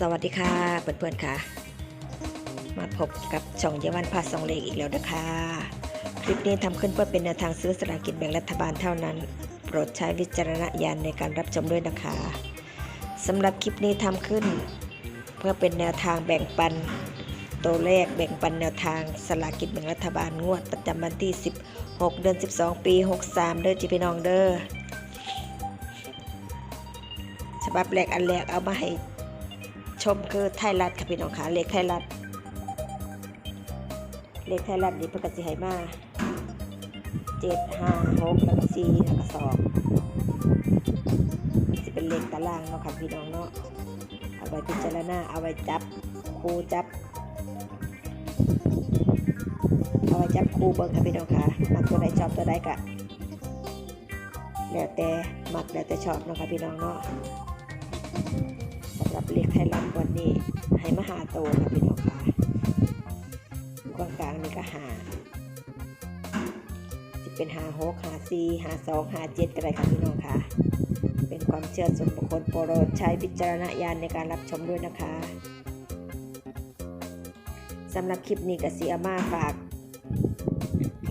สวัสดีค่ะเพื่อนๆค่ะ มาพบกับช่องเยาวันพาสองเลขอีกแล้วนะคะคลิปนี้ทำขึ้นเพื่อเป็นแนวทางซื้อสลากกินแบ่งรัฐบาลเท่านั้น โปรดใช้วิจารณญาณในการรับชมด้วยนะคะสำหรับคลิปนี้ทำขึ้น เพื่อเป็นแนวทางแบ่งปันตัวเลขแบ่งปันแนวทางสลากกินแบ่งรัฐบาลงวดประจำวันที่ 16 เดือน 12 ปี 63 เด้อจีพี่น้องเด้อฉบับแรกอันแรกเอามาให้ ชมคือไทยรัฐค่ะพี่น้องค่ะเลขไทยรัฐเลขไทยรัฐนี่เพิ่นก็สิให้มาเจ็ดห้าหกแล้วก็สี่แล้วก็สองมันสิเป็นเลขตารางเนาะค่ะพี่น้องเนาะเอาไว้พิจารณาเอาไว้จับครูจับเอาไว้จับครูเบิ่งค่ะพี่น้องค่ะมักตัวใดชอบตัวใดกะแล้วแต่มักแล้วแต่ชอบเนาะค่ะพี่น้องเนาะ ขไทยรัฐวันนี้ให้มาหาโตค่ะพี่น้องค่ะกลางกลางนี่ก็หาจะเป็นหาหกหาสี่หาสองหาเจ็ดก็ได้ค่ะพี่น้องค่ะ เป็นความเชื่อส่วนบุคคลโปรดใช้วิจารณญาณในการรับชมด้วยนะคะสำหรับคลิปนี้ก็เสียมาฝาก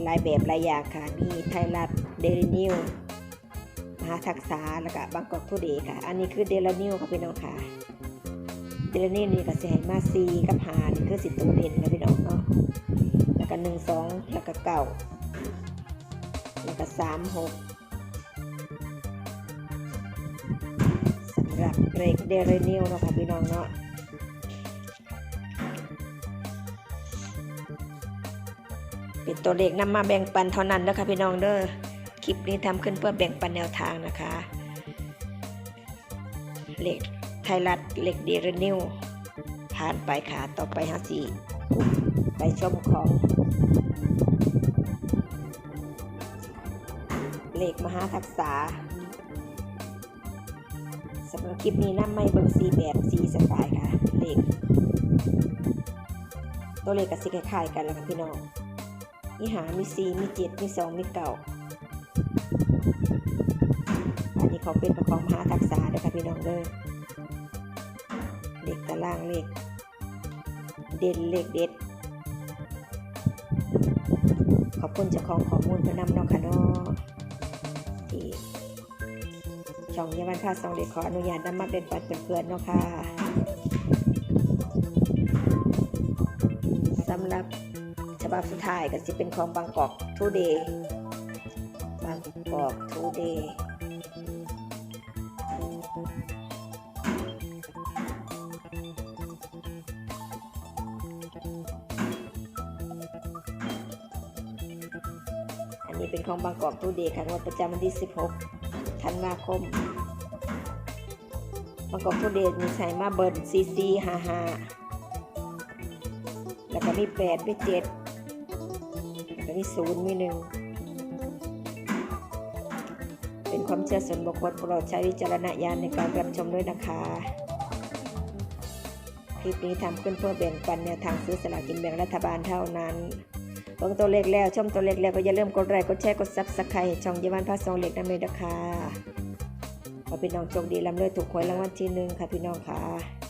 ลายแบบลายอย่างค่ะ มีไทยรัฐเดลินิวมหาทักษาแล้วก็บางกอกทุเดค่ะ อันนี้คือเดลินิวค่ะพี่น้องค่ะ เดลนิวนี่ก็สิให้มาซีกับหานี่คือสิตัวเด่นค่ะพี่น้องเนาะแล้วก็หนึ่งสองแล้วก็เก้าแล้วก็สามหกสำหรับเบรกเดลนิวเนาะค่ะพี่น้องเนาะเป็นตัวเลขนำมาแบ่งปันเท่านั้นเด้อค่ะพี่น้องเด้อคลิปนี้ทำขึ้นเพื่อแบ่งปันแนวทางนะคะเหล็ก ไทยรัฐเหล็กเดรนิวผ่านไปค่ะต่อไปฮาสีไปชมของเหล็กมหาทักษาสำหรับคลิปนี้น้ำไม่เบิ่งสีแบบสีสไตล์ค่ะเหล็กตัวเลขกับสีคล้ายๆกันแล้วค่ะพี่น้องมีหามีสีมีเจ็ดมีสองมีเก่าอันนี้เขาเป็นประคองมหาทักษะเด้อค่ะพี่น้องเด้อ เลขตารางเลขเด่นเลขเด็ด ขอบคุณเจ้าของข้อมูลเพื่อนำเนาะค่ะเนาะที่ช่องเยาวันพาสองเด็กขออนุญาตนำมาเป็นปัดเพื่อนๆเนาะค่ะสำหรับฉบับสุดท้ายก็จะเป็นของบางกอกทูเดย์บางกอกทูเดย์ นี้เป็นของบางกอกตู้เดย์ค่ะงวดประจำวันที่ 16 ธันวาคม บางกอกตู้เดย์มีใส่มาเบิร์นซีซีฮาฮาแล้วก็มีแปดมีเจ็ดแล้วก็มีศูนย์มีหนึ่งเป็นความเชื่อส่วนบุคคลโปรดใช้วิจารณญาณในการรับชมด้วยนะคะ คลิปนี้ทำขึ้นเพื่อแบ่งปันแนวทางซื้อสลากกินแบ่งรัฐบาลเท่านั้น บิ่งตัวเลขแล้วชมตัวเลขแล้วก็อย่าลืมกดไลค์กดแชร์กดซับสไครต์ช่องยีวันพาสองเล็กนั่นเลยนะคะขอพี่น้องโชคดีลำเลิศถูกหวยรางวัลที่หนึ่งค่ะพี่น้องค่ะ